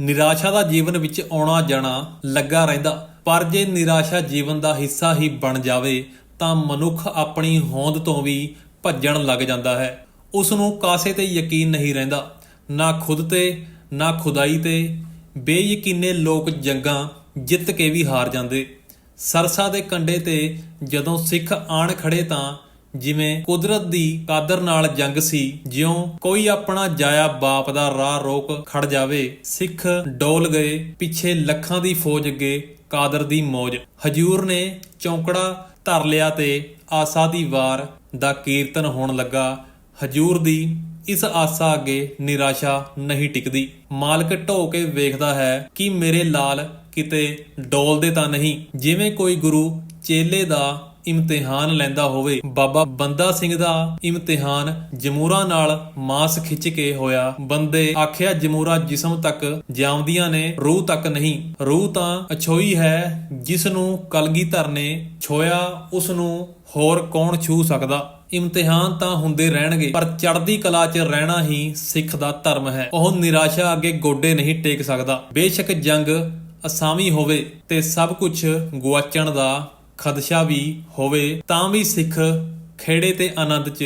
ਨਿਰਾਸ਼ਾ ਦਾ ਜੀਵਨ ਵਿੱਚ ਆਉਣਾ ਜਾਣਾ ਲੱਗਾ ਰਹਿੰਦਾ। ਪਰ ਜੇ ਨਿਰਾਸ਼ਾ ਜੀਵਨ ਦਾ ਹਿੱਸਾ ਹੀ ਬਣ ਜਾਵੇ, ਤਾਂ ਮਨੁੱਖ ਆਪਣੀ ਹੋਂਦ ਤੋਂ ਵੀ ਭੱਜਣ ਲੱਗ ਜਾਂਦਾ ਹੈ। ਉਸ ਨੂੰ ਕਾਸੇ ਤੇ ਯਕੀਨ ਨਹੀਂ ਰਹਿੰਦਾ। ਨਾ ਖੁਦ ਤੇ, ਨਾ ਖੁਦਾਈ ਤੇ ਬੇਯਕੀਨੇ ਲੋਕ ਜੰਗਾਂ ਜਿੱਤ ਕੇ ਵੀ ਹਾਰ ਜਾਂਦੇ। ਸਰਸਾ ਦੇ ਕੰਡੇ ਤੇ ਜਦੋਂ ਸਿੱਖ ਆਣ ਖੜੇ ਤਾਂ ਜਿਵੇਂ ਕੁਦਰਤ ਦੀ ਕਾਦਰ ਨਾਲ ਜੰਗ ਸੀ, ਜਿਉਂ ਕੋਈ ਆਪਣਾ ਜਾਇਆ ਬਾਪ ਦਾ ਰਾਹ ਰੋਕ ਖੜ ਜਾਵੇ, ਸਿੱਖ ਡੋਲ ਗਏ, ਪਿੱਛੇ ਲੱਖਾਂ ਦੀ ਫੌਜ ਅੱਗੇ ਕਾਦਰ ਦੀ ਮੌਜ। ਹਜੂਰ ਨੇ ਚੌਂਕੜਾ ਧਰ ਲਿਆ ਤੇ ਆਸਾ ਦੀ ਵਾਰ ਦਾ ਕੀਰਤਨ ਹੋਣ ਲੱਗਾ। ਹਜੂਰ ਦੀ ਇਸ ਆਸਾ ਅੱਗੇ ਨਿਰਾਸ਼ਾ ਨਹੀਂ ਟਿਕਦੀ। ਮਾਲਕ ਢੋ ਕੇ ਵੇਖਦਾ ਹੈ ਕਿ ਮੇਰੇ ਲਾਲ ਕਿਤੇ ਡੋਲਦੇ ਤਾਂ ਨਹੀਂ। ਜਿਵੇਂ ਕੋਈ ਗੁਰੂ ਚੇਲੇ ਦਾ ਇਮਤਿਹਾਨ ਲੈਂਦਾ ਹੋਵੇ। ਬਾਬਾ ਬੰਦਾ ਸਿੰਘ ਦਾ ਇਮਤਿਹਾਨ ਜਮੂਰਾ ਨਾਲ ਮਾਸ ਖਿੱਚ ਕੇ ਹੋਇਆ। ਬੰਦੇ ਆਖਿਆ, ਜਮੂਰਾ ਜਿਸਮ ਤੱਕ ਜਾਉਂਦੀਆਂ ਨੇ, ਰੂਹ ਤੱਕ ਨਹੀਂ। ਰੂਹ ਤਾਂ ਅਛੋਈ ਹੈ ਜਿਸ ਨੂੰ ਕਲਗੀਧਰ ਨੇ ਛੋਇਆ ਉਸ ਨੂੰ ਹੋਰ ਕੌਣ ਛੂ ਸਕਦਾ? ਇਮਤਿਹਾਨ ਤਾਂ ਹੁੰਦੇ ਰਹਿਣਗੇ, ਪਰ ਚੜ੍ਹਦੀ ਕਲਾ 'ਚ ਰਹਿਣਾ ਹੀ ਸਿੱਖ ਦਾ ਧਰਮ ਹੈ। ਉਹ ਨਿਰਾਸ਼ਾ ਅੱਗੇ ਗੋਡੇ ਨਹੀਂ ਟੇਕ ਸਕਦਾ। ਬੇਸ਼ੱਕ ਜੰਗ ਅਸਾਮੀ ਹੋਵੇ ਤੇ ਸਭ ਕੁਝ ਗੁਆਚਣ ਦਾ ਖਦਸ਼ਾ ਵੀ ਹੋਵੇ, ਤਾਂ ਵੀ ਸਿੱਖ ਖੇੜੇ ਤੇ ਆਨੰਦ 'ਚ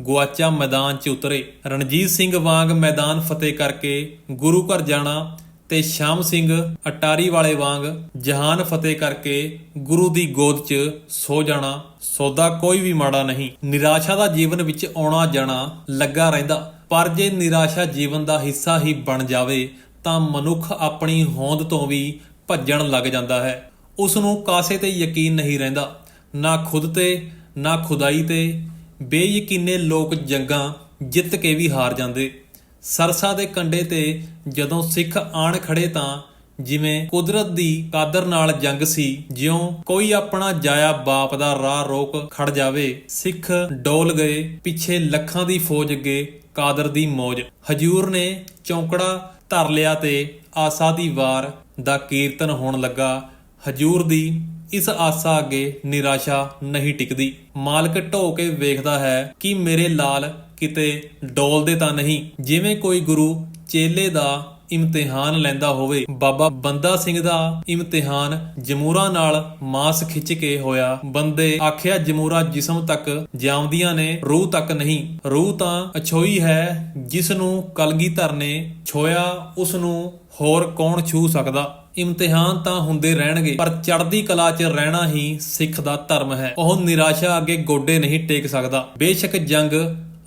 ਗੁਆਚਾ ਮੈਦਾਨ 'ਚ ਉਤਰੇ। ਰਣਜੀਤ ਸਿੰਘ ਵਾਂਗ ਮੈਦਾਨ ਫਤਿਹ ਕਰਕੇ ਗੁਰੂ ਘਰ ਜਾਣਾ ਤੇ ਸ਼ਾਮ ਸਿੰਘ ਅਟਾਰੀ ਵਾਲੇ ਵਾਂਗ ਜਹਾਨ ਫਤਿਹ ਕਰਕੇ ਗੁਰੂ ਦੀ ਗੋਦ 'ਚ ਸੋ ਜਾਣਾ, ਸੌਦਾ ਕੋਈ ਵੀ ਮਾੜਾ ਨਹੀਂ। ਨਿਰਾਸ਼ਾ ਦਾ ਜੀਵਨ ਵਿੱਚ ਆਉਣਾ ਜਾਣਾ ਲੱਗਾ ਰਹਿੰਦਾ, ਪਰ ਜੇ ਨਿਰਾਸ਼ਾ ਜੀਵਨ ਦਾ ਹਿੱਸਾ ਹੀ ਬਣ ਜਾਵੇ, ਤਾਂ ਮਨੁੱਖ ਆਪਣੀ ਹੋਂਦ ਤੋਂ ਵੀ ਭੱਜਣ ਲੱਗ ਜਾਂਦਾ ਹੈ। ਉਸ ਨੂੰ ਕਾਸੇ ਤੇ ਯਕੀਨ ਨਹੀਂ ਰਹਿੰਦਾ। ਨਾ ਖੁਦ ਤੇ, ਨਾ ਖੁਦਾਈ ਤੇ। ਬੇਯਕੀਨੇ ਲੋਕ ਜੰਗਾਂ ਜਿੱਤ ਕੇ ਵੀ ਹਾਰ ਜਾਂਦੇ। ਸਰਸਾ ਦੇ ਕੰਡੇ ਤੇ ਜਦੋਂ ਸਿੱਖ ਆਣ ਖੜੇ ਤਾਂ ਜਿਵੇਂ ਕੁਦਰਤ ਦੀ ਕਾਦਰ ਨਾਲ ਜੰਗ ਸੀ, ਜਿਉਂ ਕੋਈ ਆਪਣਾ ਜਾਇਆ ਬਾਪ ਦਾ ਰਾਹ ਰੋਕ ਖੜ ਜਾਵੇ, ਸਿੱਖ ਡੋਲ ਗਏ, ਪਿੱਛੇ ਲੱਖਾਂ ਦੀ ਫੌਜ ਅੱਗੇ ਕਾਦਰ ਦੀ ਮੌਜ। ਹਜੂਰ ਨੇ ਚੌਂਕੜਾ ਧਰ ਲਿਆ ਤੇ ਆਸਾ ਦੀ ਵਾਰ ਦਾ ਕੀਰਤਨ ਹੋਣ ਲੱਗਾ। ਹਜੂਰ ਦੀ ਇਸ ਆਸਾ ਅੱਗੇ ਨਿਰਾਸ਼ਾ ਨਹੀਂ ਟਿਕਦੀ। ਮਾਲਕ ਢੋ ਕੇ ਵੇਖਦਾ ਹੈ ਕਿ ਮੇਰੇ ਲਾਲ ਕਿਤੇ ਡੋਲਦੇ ਤਾਂ ਨਹੀਂ, ਜਿਵੇਂ ਕੋਈ ਗੁਰੂ ਚੇਲੇ ਦਾ ਇਮਤਿਹਾਨ ਲੈਂਦਾ ਹੋਵੇ। ਬਾਬਾ ਬੰਦਾ ਸਿੰਘ ਦਾ ਇਮਤਿਹਾਨ ਜਮੂਰਾ ਨਾਲ ਮਾਸ ਖਿੱਚ ਕੇ ਹੋਇਆ। ਬੰਦੇ ਆਖਿਆ, ਜਮੂਰਾ ਜਿਸਮ ਤੱਕ ਜਾਉਂਦੀਆਂ ਨੇ, ਰੂਹ ਤੱਕ ਨਹੀਂ। ਰੂਹ ਤਾਂ ਅਛੋਈ ਹੈ ਜਿਸ ਨੂੰ ਕਲਗੀਧਰ ਨੇ ਛੋਇਆ ਉਸ ਨੂੰ ਹੋਰ ਕੌਣ ਛੂ ਸਕਦਾ? ਇਮਤਿਹਾਨ ਤਾਂ ਹੁੰਦੇ ਰਹਿਣਗੇ, ਪਰ ਚੜ੍ਹਦੀ ਕਲਾ 'ਚ ਰਹਿਣਾ ਹੀ ਸਿੱਖ ਦਾ ਧਰਮ ਹੈ। ਉਹ ਨਿਰਾਸ਼ਾ ਅੱਗੇ ਗੋਡੇ ਨਹੀਂ ਟੇਕ ਸਕਦਾ। ਬੇਸ਼ੱਕ ਜੰਗ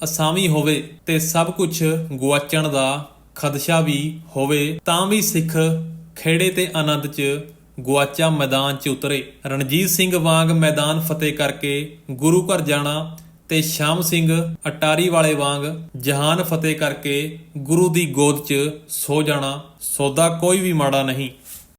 ਅਸਾਮੀ ਹੋਵੇ ਤੇ ਸਭ ਕੁਝ ਗੁਆਚਣ ਦਾ ਖਦਸ਼ਾ ਵੀ ਹੋਵੇ, ਤਾਂ ਵੀ ਸਿੱਖ ਖੇੜੇ ਤੇ ਆਨੰਦ 'ਚ ਗੁਆਚਾ ਮੈਦਾਨ 'ਚ ਉਤਰੇ। ਰਣਜੀਤ ਸਿੰਘ ਵਾਂਗ ਮੈਦਾਨ ਫਤਿਹ ਕਰਕੇ ਗੁਰੂ ਘਰ ਜਾਣਾ ਤੇ ਸ਼ਾਮ ਸਿੰਘ ਅਟਾਰੀ ਵਾਲੇ ਵਾਂਗ ਜਹਾਨ ਫਤਿਹ ਕਰਕੇ ਗੁਰੂ ਦੀ ਗੋਦ 'ਚ ਸੋ ਜਾਣਾ, ਸੌਦਾ ਕੋਈ ਵੀ ਮਾੜਾ ਨਹੀਂ।